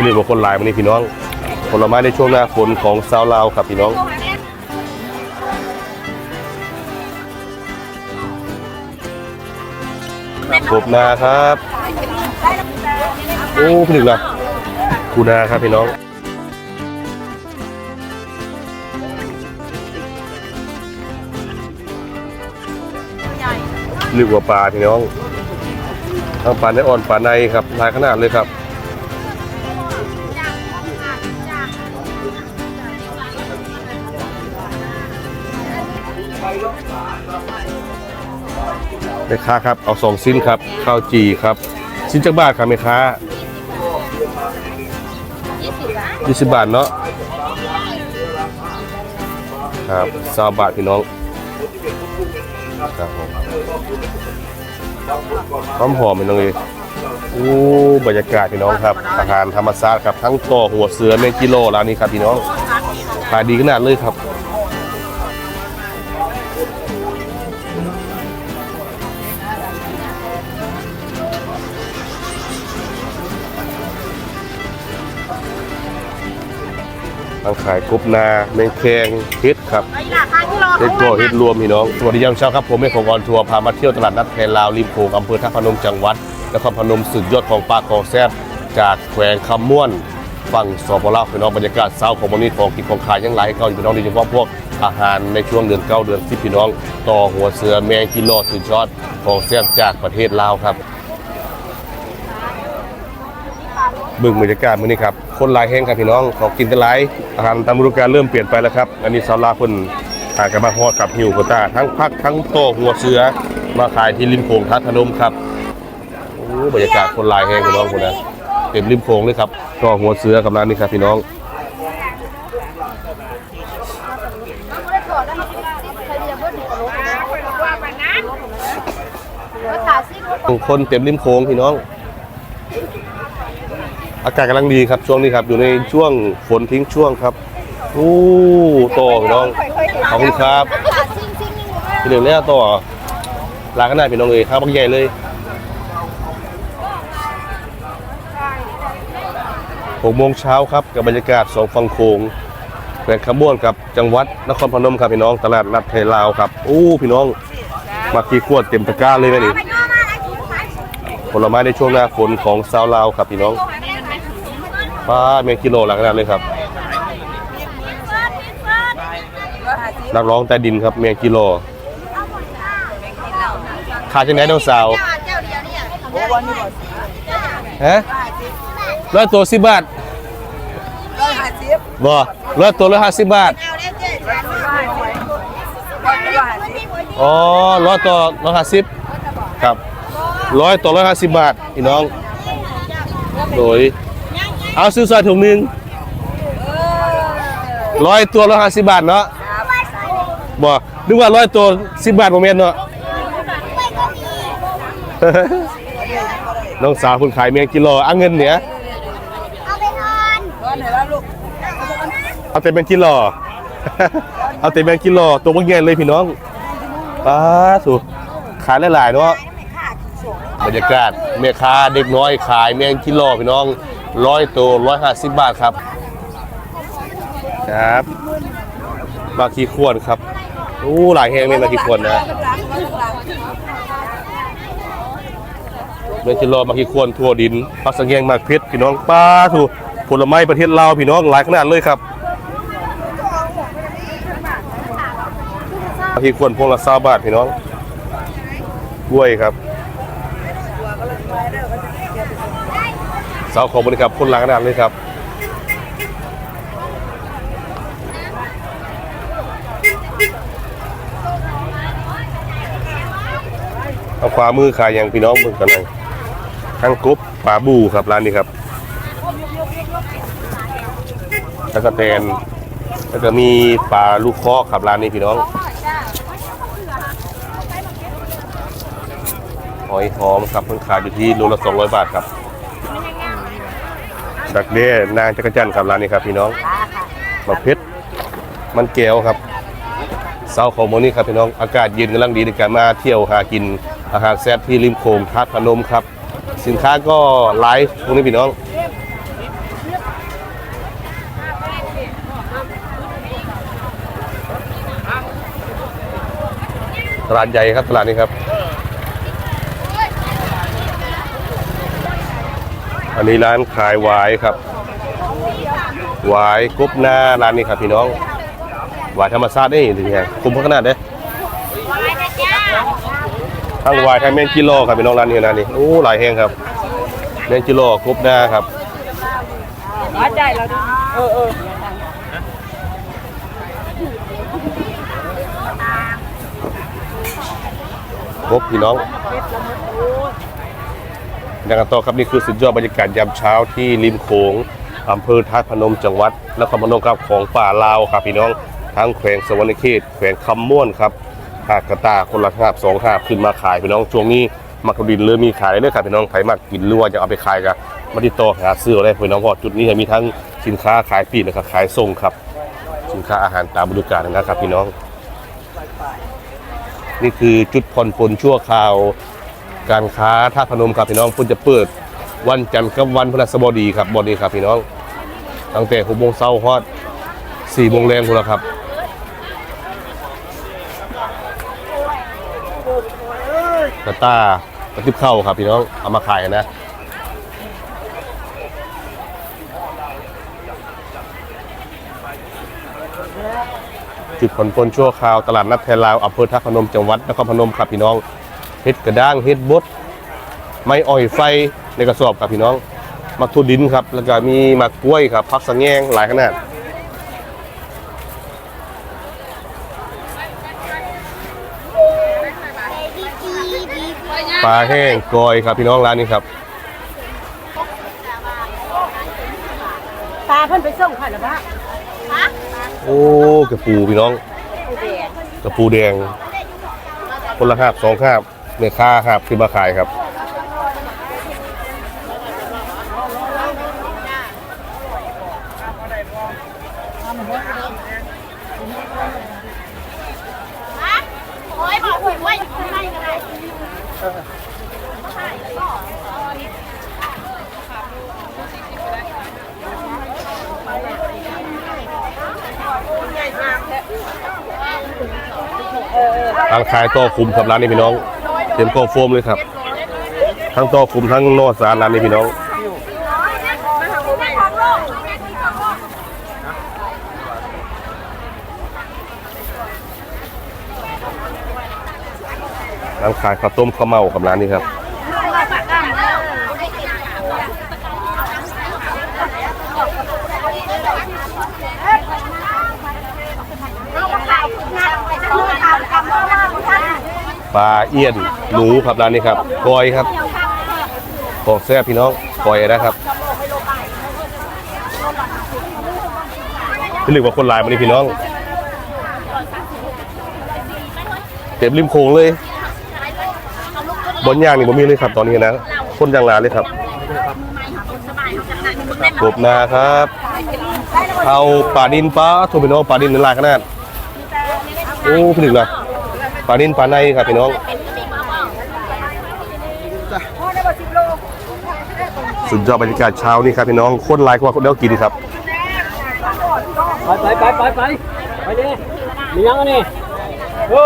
ที่นี่บคนหลายวันนี้พี่น้อง ผลไม้ในช่วงหน้าฝนของชาวลาวครับพี่น้องกบนาครับ โอ้พี่หนึ่งนะกูนาครับพี่น้องลึกกว่าปลาพี่น้องทั้งปลาในอ่อนปลาในครับหลายขนาดเลยครับ แม่ค้าครับ เอาสองสิ้นครับ ข้าวจีครับ ชิ้นจักบาทครับแม่ค้ายี่สิบบาทเนาะครับสาบาทพี่น้องครับผมหอมหอมพี่น้องเลยอู้บรรยากาศพี่น้องครับอาหารธรรมชาติครับทั้งต่อหัวเสือเมงกิโลร้านนี้ครับพี่น้องขายดีขนาดเลยครับ ตั้งขายกบนาแมงแคงเฮ็ดครับเฮ็ดตัวเฮ็ดรวมพี่น้องสวัสดียามเช้าครับผมเอกของออนทัวร์พามาเที่ยวตลาดนัดแพลาวริมโขงอำเภอท่าพนมจังหวัดนครพนมสุดยอดของปลาของแซ่บจากแขวงคำม่วนฝั่งสปลาวพี่น้องบรรยากาศเช้าของวันนี้ของกินของขายยังหลายให้เก่าอยู่พี่น้องโดยเฉพาะพวกอาหารในช่วงเดือนเก้าเดือนสิบพี่น้อง ต่อหัวเสือแมงกิโลสุดยอดของแซ่บจากประเทศลาวครับ เบิ่งบรรยากาศมื้อนี้ครับคนหลายแห้งครับพี่น้องขอกินกันหลายอาหารตามฤดูกาลเริ่มเปลี่ยนไปแล้วครับ อันนี้ซาลาเพิ่นหากันมาฮอดกับหิวโคตาทั้งพักทั้งโตหัวเสือมาขายที่ริมโขงทัดพนมครับโอ้บรรยากาศคนหลายแห้งพี่น้องคนนะเต็มริมโขงเลยครับก็หัวเสือกับร้านนี้ครับพี่น้องคนเต็มริมโขงพี่น้อง อากาศกำลังดีครับช่วงนี้ครับ อยู่ในช่วงฝนทิ้งช่วงครับโอ้ต่อพี่น้องขอบคุณครับพี่เหลืองเนี่ยต่อลากันได้พี่น้องเลยครับบักใหญ่เลยหกโมงเช้าครับกับบรรยากาศสองฝั่งโขงแขวงขมวนกับจังหวัดนครพนมครับพี่น้องตลาดนัดไทยลาวครับโอ้พี่น้องมากี่ขวดเต็มตะกร้าเลยไหมนี่ผลไม้ในช่วงหน้าฝนของซาวลาวครับพี่น้อง ป้าเมกิโลหลังขนาดเลยครับนักร้องแต่ดินครับเมียกิโลขายจังไหนน้องสาวฮะร้อยตัวสิบบาทร้อยห้าสิบบ่ร้อยตัวร้อยห้าสิบบาทร้อยห้าสิบอ๋อร้อยตัวร้อยห้าสิบครับร้อยตัวร้อยห้าสิบบาทพี่น้อง โดย เอาซื้อซอยถุงหนึ่งร้อยตัวร้อยห้าสิบบาทเนาะบ่นึกว่าร้อยตัวสิบบาทโมเมนเนาะน้องสาวคุณขายเมียงกิโลอะเงินเนี่ยร้อยไหนแล้วลูกเอาเต็มเป็นกิโลเอาเต็มเป็นกิโลตัวพวกเงี้ยเลยพี่น้องป้าสุขายหลายๆเนาะบรรยากาศแม่ค้าเด็กน้อยขายเมียงกิโลพี่น้อง ร้อยตัวร้อยห้าสิบบาทครับ ครับมาขี้ขวนครับอู้หลายแห้งเลยมาขี้ขวนนะเมจิโลมาขี้ควรทั่วดินพักสังเกงมากเพชรพี่น้องป้าถูผลไม้ประเทศลาวพี่น้องหลายขนาดเลยครับมาขี้ควรพวงละซาบาทพี่น้องกล้วยครับ เสาของบริครับคนหลายขนาดเลยครับเอาขวามือขายอย่างพี่น้องเบิ่งกันเลยทั้งกบปลาบูครับร้านนี้ครับ แล้วก็แตนแล้วก็มีปลาลูกคอครับร้านนี้พี่น้องหอยหอมครับเพิ่งขายอยู่ที่โลละ200 บาทครับ ดักเด้นางจักรจันทร์ครับร้านนี้ครับพี่น้องบักเพชรมันแก้วครับเสาของโมนี่ครับพี่น้องอากาศเย็นกำลังดีในการมาเที่ยวหากินอาหารแซ่บที่ริมโขงทาดพนมครับ สินค้าก็ไลฟ์พวกนี้พี่น้องร้านใหญ่ครับตลาดนี้ครับ อันนี้ร้านขายหวายครับหวายกบหน้าร้านนี้ครับพี่น้องหวายธรรมชาตินี่ถึงไงคุ้มขนาดเด้ทั้งหวายทั้งแมงกิโลครับพี่น้องร้านนี้นะนี่โอ้หลายแห้งครับแมงกิโลกบหน้าครับวัดใจเราดิเออเออครบพี่น้อง ย่างกันต่อครับนี่คือสุดยอดบรรยากาศยามเช้าที่ริมโขงอำเภอท่าพนมจังหวัดนครพนมครับของป่าลาวครับพี่น้องทั้งแขวงสวรรณเขตแขวงคำม่วนครับหากกระตาคนละหาบสองหาบขึ้นมาขายพี่น้องช่วงนี้มักดินเริ่มมีขายเลยครับพี่น้องใครมากกินหรือว่าจะเอาไปขายกันมาติดต่อหาซื้อได้พี่น้องเพราะจุดนี้มีทั้งสินค้าขายปีกและก็ขายส่งครับ สินค้าอาหารตามฤดูกาลนะครับพี่น้อง นี่คือจุดผ่อนปลนชั่วคราว การค้าท่าพนมครับพี่น้องเพุ่นจะเปิด วันจันทร์กับวันพฤหัสบดีครับบดีครับพี่น้อง ตั้งแต่หกโมงเช้าฮอดสี่โมงแรงพุ่นละครับกระต้ากระติบเข้าครับพี่น้องเอามาขายนะจุดผ่อนปลนชั่วคราวตลาดนัดไทยลาวอำเภอท่าพนมจังหวัดนครพนมครับพี่น้อง เฮ็ดกระด้างเฮ็ดบดไม้อ้อยไฟในกระสอบครับพี่น้องมักทุดินครับ แล้วก็มีมักกล้วยครับพักสังแงงหลายขนาดปลาแห้งกอยครับพี่น้องร้านนี้ครับปลาเพิ่นไปส่งค่ะหรือเปล่าโอ้กระปูพี่น้อง กระปูแดงคนละหาบสองหาบ เนี่ยค่าหาบขึ้นมาขายครับโอ้ยบอกผมว่าอยู่ข้างในกันเลยร้านขายโต๊ะคุมครับร้านนี้พี่น้องเต็มโต๊ะโฟมเลยครับ ทั้งโต๊ะคุมทั้งนอสารร้านนี้พี่น้องร้านขายข้าวต้มข้าวเม่ากับร้านนี้ครับ ปลาเอี้ยนหนูครับร้านนี้ครับกอยครับของแซ่บพี่น้องกอยนะครับพี่หลึกว่าคนลายมานี่พี่น้องเต็มริมโขงเลยบนย่างนี่ผมมีเลยครับตอนนี้นะคนย่างลาเลยครับกบนาครับเอาปลาดินปลาโทพี่น้องปลาดินเป็นลายขนาดโอ้พี่หลึกนะ ปลาดินปลาในครับพี่น้องสุดยอดบรรยากาศเช้านี่ครับพี่น้องโคตรไลค์กว่าคนเดียวกินครับ ไปไปไปไปไปไปดิมียังอันนี้โอ้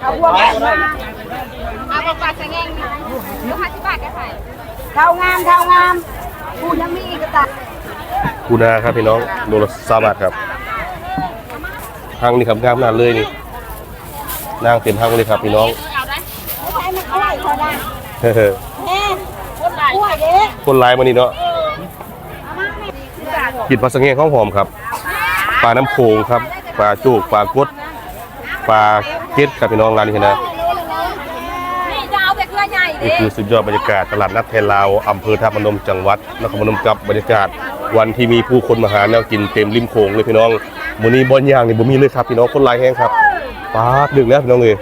เอาพวกแม่มาเอาบอกปลาสะแงงลูกค้าที่บ้านก็ใส่เท่างามเท่างามผู้ยังมีอีกกระตากูนาครับพี่น้องโลละสามบาทครับ ห้างนี่ครับงามนาดเลยนี่นางเต็มห้างเลยครับพี่น้องเอาได้ผู้ชายมันอะไรเขาได้เฮ้อแม่คนไหนผู้เด็กคนไลน์มานี่เนาะกินปลาสังเงข้าวหอมครับปลาน้ำโขงครับปลาจูกปลากดปลาเก็ดครับพี่น้องร้านนี้นะนี่คือใหญ่ดินี่คือสุดยอดบรรยากาศตลาดนัดไทยลาวอำเภอท่าพนมจังหวัดนครพนมกับบรรยากาศ วันที่มีผู้คนมาหาแนวกินเต็มริมโขงเลยพี่น้องมื้อนี้บอนย่างนี่บ่มีเลยครับพี่น้องคนหลายแห้งครับปาดดึกแล้วพี่น้องเอ้ย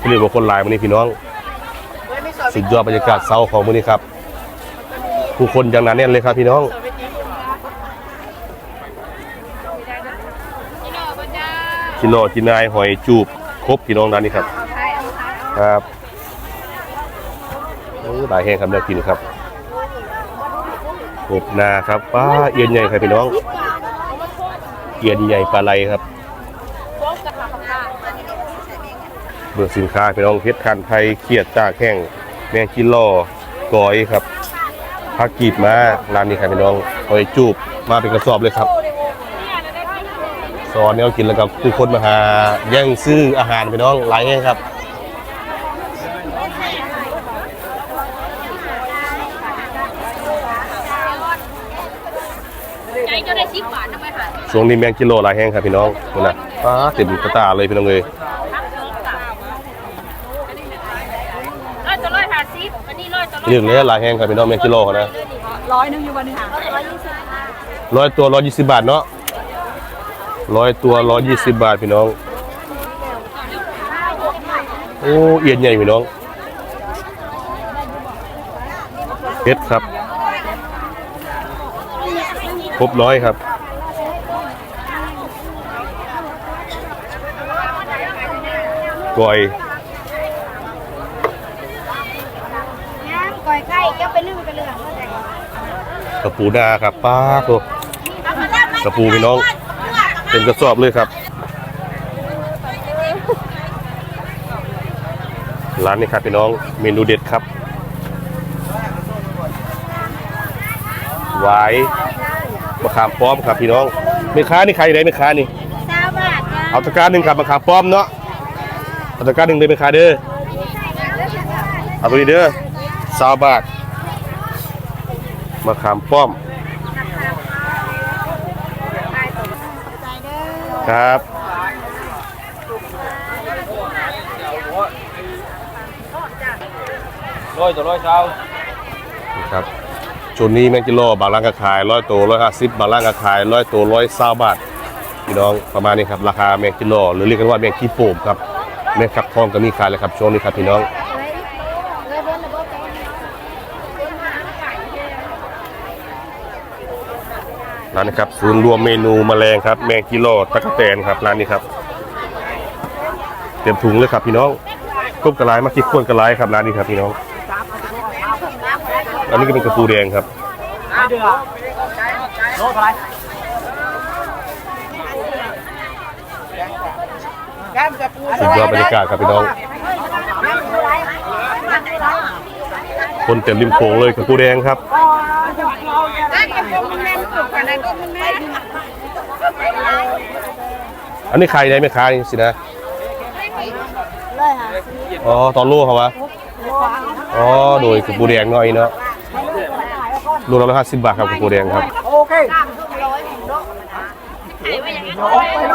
พี่นี่บอกคนหลายมื้อนี้พี่น้อง สุดยอดบรรยากาศเช้าของมื้อนี้ครับ ผู้คนอย่างหนาแน่นเลยครับพี่น้องกินโลกินนายหอยจูบครบพี่น้องร้านนี้ครับ ครับโอ้หลายแห้งครับน่ากินครับกบนาครับป้าเอียนใหญ่ครับพี่น้อง เอียนใหญ่ปลาไหลครับเบือสินค้าพี่น้องเพชรคันไทยเขียดจ้าแข้งแมงกิโลกอยครับผักกีบมาร้านนี้ครับพี่น้องหอยจูบมาเป็นกระสอบเลยครับซอนเนี่ยกินแล้วกับคือคนมาหาแย่งซื้ออาหารพี่น้องหลายแห่งครับ ใจจะได้สิบบาททำไมหา ช่วงนี้แมงกิโลหลายแห่งครับพี่น้องนี่นะป้าเต็มกระตาเลยพี่น้องเลยร้อยตัวร้อยห้าสิบอันนี้ร้อยตัวร้อยเรื่องนี้หลายแห่งครับพี่น้องแมงกิโลเขานะร้อยหนึงอยู่วันนี้ค่ะร้อยตัวร้อยยี่สิบบาทเนาะร้อยตัวร้อยยี่สิบบาทพี่น้อง โอ้เอียนใหญ่พี่น้องเพชรครับค รบร้อยครับกอยน้ำก่อยไข่เจ้าไปนึ่งไปเลือกกระปูนาครับป้าโตกระปูพี่น้องเป็นกระสอบเลยครับ ร้านนี้ครับพี่น้องเมนูเด็ดครับหวาย มะขามป้อมครับพี่น้องแม่ค้านี่ใครอยู่ไหนแม่ค้านี่สามบาทจ้าเอาตะกร้าหนึ่งครับมะขามป้อมเนาะเอาตะกร้าหนึ่งเลยแม่ค้าเด้อเอาตัวนี้เด้อสาวบาทมะขามป้อม ครับร้อยตัวร้อยเช้าครับ ชุดนี้แมงกิโลบางร้านก็ขายร้อยตัวร้อยห้าสิบบางร้านก็ขายร้อยตัวร้อยเศร้าบาทพี่น้องประมาณนี้ครับราคาแมงกิโลหรือเรียกกันว่าแมงขี้โป่งครับแมงขับทองก็มีขายเลยครับช่วงนี้ครับพี่น้องร้านนี้ครับศูนย์รวมเมนูแมลงครับ แมงกิโลตะกะแตนครับร้านนี้ครับเตรียมถุงเลยครับพี่น้องกบกระไรมาคิดควรกระไรครับร้านนี้ครับพี่น้อง อันนี้ก็เป็นกระปูแดงครับไม่เดือดโลเท่าไหรสุดยอดบรรยากาศครับพี่น้อง คนเต็มริมโขงเลยกระปูแดงครับได้กับพวกมันแม่นสุกกันได้ก็มันแม่นอันนี้ใครได้ไหมค้านี่สินะเลยค่ะอ๋อตอนลูกเขาวะอ๋อโดยกระปูแดงหน่อยเนาะ ลูกละร้อยห้าสิบบาทครับกระปูแดงครับโอเค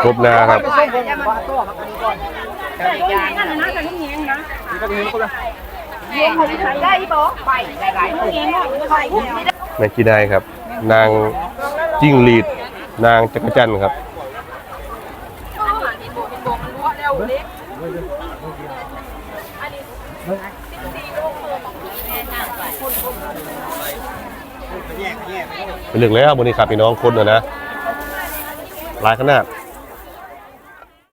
ครบหนาครับนั่นนะแต่ลูกเงี้ยนะนี่ก็มีคนละได้บ่ไปได้หลายลูกเงี้ยไปแมงกีนายครับ นางจิ้งหรีด นางจักรจันทร์ครับ เป็นเรื่องแล้วบนนี้ครับพี่น้องคนนะนะหลายขนาด